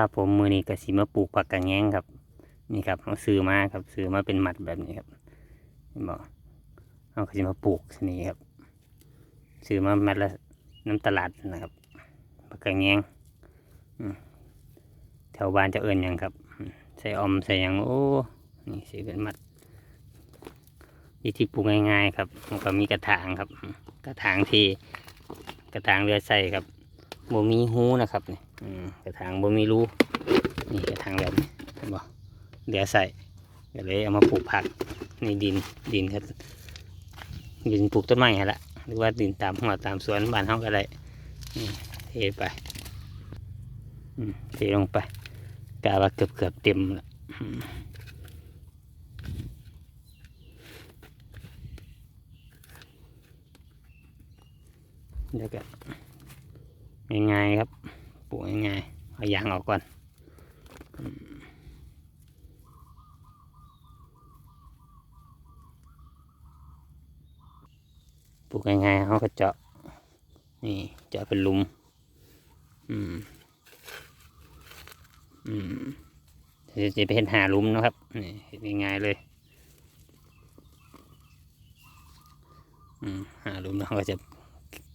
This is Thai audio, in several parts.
ครับผมมือนี้ก็สิมาปลูกผักกระแงงครับ นี่ครับเขาซื้อมาครับซื้อมาเป็นหมัดแบบนี้ครับเห็นบอกเขาก็สิมาปลูกนี่ครับซื้อมามัดละน้ำตลาดนะครับผักกระแงงแถวบ้านจะเอิญยังครับ ใส่อมใส่ยังโอ้นี่ซื้อเป็นหมัดวิธีปลูกง่ายๆครับมันก็มีกระถางครับ กระถางที่กระถางเรือใส่ครับ บ่มีหูนะครับนี่อืมกระถางบ่มีรูนี่กระถางแบบนี้เห็นบ่เดี๋ยวใส่ก็เลยเอามาปลูกผักนี่ดินดินครับดินปลูกต้นไม้ฮะละหรือว่าดินตามหัวตามสวนบ้านเฮาก็ได้นี่เทไปอืมเทลงไปกะว่าเกือบเกือบเต็มละอืมแล้วก็ ง่ายๆครับปลูกง่ายๆเอายางออกก่อนปลูกง่ายๆเขาก็เจาะนี่เจาะเป็นลุมอืมอืมจะไปเห็นหาลุมนะครับนี่เฮ็ดง่ายๆเลยอืมหาลุมแล้วเขาก็จะ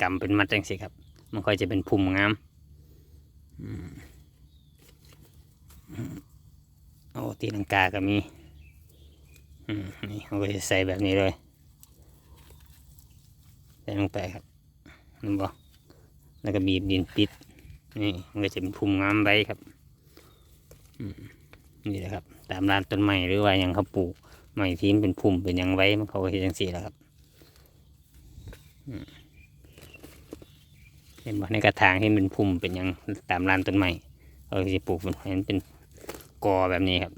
กำเป็นมัดจังสิครับ มันค่อยจะเป็นพุ่มงามอืมอืมโอ้ตีลังกาก็มีอืมนี่เขาก็จะใส่แบบนี้เลยใส่ลงไปครับนึกบอกแล้วก็บีบดินปิดนี่มันก็จะเป็นพุ่มงามไว้ครับอืมนี่แหละครับ ตามร้านต้นไม้หรือว่าอย่างเขาปลูกไม้ที่มันเป็นพุ่มเป็นยังไว้มันเขาก็เห็นจังสี่แหละครับ เห็นบ่ในกระถางที่เป็นพุ่มเป็นยังตามร้านต้นไม้เราจะปลูกเห็นเป็นกอแบบนี้ครับ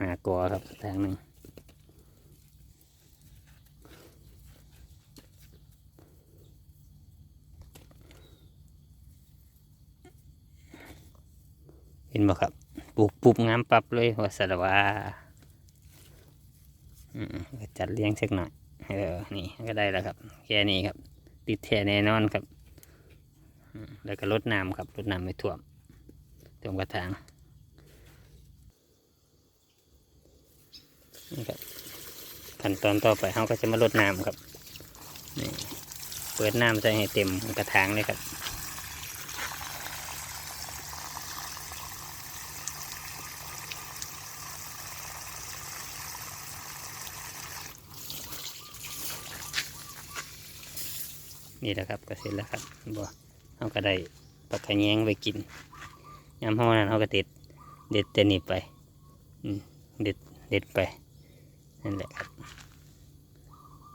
หากอครับกระถางหนึ่ง ห็นบ่ครับปลูกปุบงามปับเลยว่าสารว่าจัดเลี้ยงสักหน่อยเออนี่ก็ได้แล้วครับ แค่นี้ครับ ติดแท้แน่นอนครับแล้วก็ลดน้ำครับลดน้ำไม่ท่วมท่วมกระถางนี่ครับขั้นตอนต่อไปเขาก็จะมาลดน้ำครับนี่เปิดน้ำใส่ให้เต็มกระถางเลยครับ นี่แหละครับก็เสร็จแล้วครับบ่เขาก็ได้ปลากระแยงไปกินยามห้อนั้นเขาก็เด็ดเด็ดแต่นี่ไปเด็ดเด็ดไปนั่นแหละครับ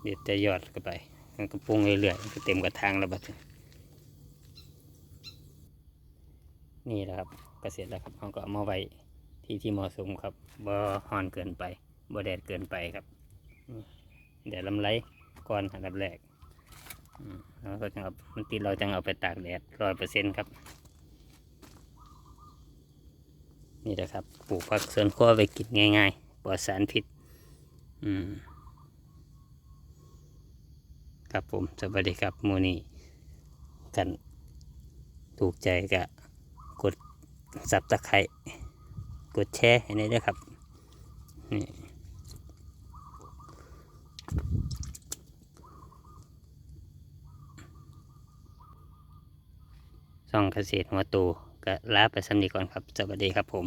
เด็ดแต่ยอดก็ไปมันก็ปรุงเรื่อยๆก็เต็มกระถางแล้วบัดนี้นี่แหละครับก็เสร็จแล้วครับเขาก็เอามาไว้ที่ที่เหมาะสมครับบ่ฮ้อนเกินไปบ่แดดเกินไปครับแดดลำไรก่อนอันดับแรก แล้วก็จะเอามันติดเราจะเอาไปตากแดดร้อยเปอร์เซ็นต์ครับ นี่แหละครับปลูกผักสวนครัวไปกินง่ายๆปลอดสารพิษ อืม ครับผมสวัสดีครับมูนี่กันถูกใจก็กดสับตะไคร้กดแชร์ให้ได้ด้วยครับนี่ ช่องเกษตรหัวตูก็ลาไปสำนีก่อนครับสวัสดีครับผม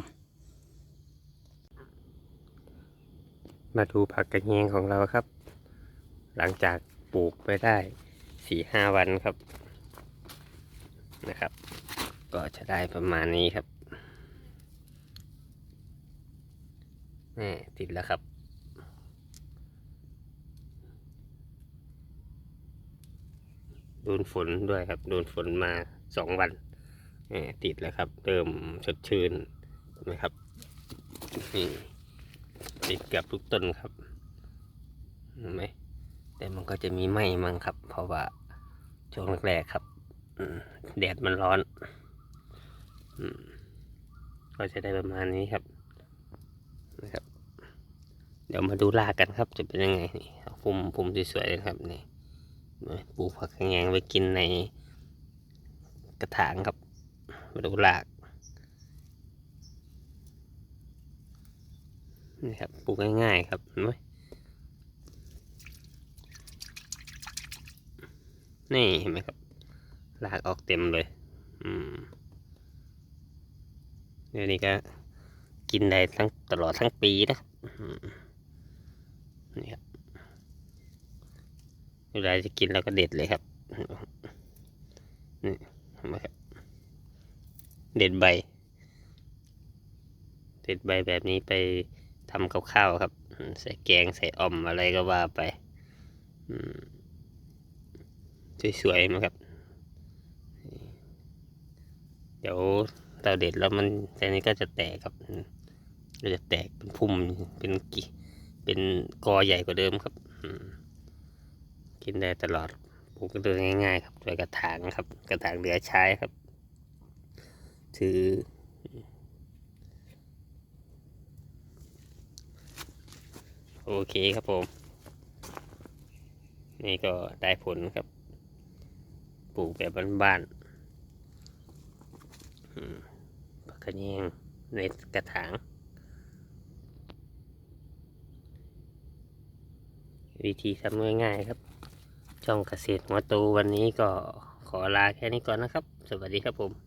มาดูผักกระเยงของเราครับ หลังจากปลูกไปได้สี่ห้าวันครับนะครับ ก็จะได้ประมาณนี้ครับนี่ติดแล้วครับโดนฝนด้วยครับ โดนฝนมา สองวันติดแล้วครับ เริ่มสดชื่นนไหมครับนี่ติดเกือบทุกต้นครับเห็นไหมแต่มันก็จะมีไหมมั้งครับ เพราะว่าช่วงแรกๆครับแดดมันร้อนก็จะได้ประมาณนี้ครับนะครับ เดี๋ยวมาดูรากกันครับ จะเป็นยังไงนี่พุ่มพุ่มสวยๆเลยครับนี่ปลูกผักกระแยงไว้กินใน กระถางครับมาดูรากนี่ครับปลูกง่ายๆครับเห็นไหมนี่เห็นไหมครับรากออกเต็มเลย อืมเดี๋ยวนี้ก็กินได้ทั้งตลอดทั้งปีนะครับนี่ครับเวลาจะกินเราก็เด็ดเลยครับนี่ นไหมครับ เด็ดใบ เด็ดใบแบบนี้ไปทำกับข้าวครับ ใส่แกงใส่อ่อมอะไรก็ว่าไปสวยๆนะครับ เดี๋ยวเราเด็ดแล้วมันแต่นี้ก็จะแตกครับก็จะแตกเป็นพุ่มเป็นกิเป็นกอใหญ่กว่าเดิมครับ กินได้ตลอด ปลูกกันโดยง่ายๆครับโดยกระถางครับ กระถางเหลือใช้ครับ ถือ โอเคครับผม นี่ก็ได้ผลครับ ปลูกแบบบ้านๆผักกระเนียงในกระถางวิธีทำง่ายๆครับ ช่องเกษตรหัวโตวันนี้ก็ขอลาแค่นี้ก่อนนะครับ สวัสดีครับผม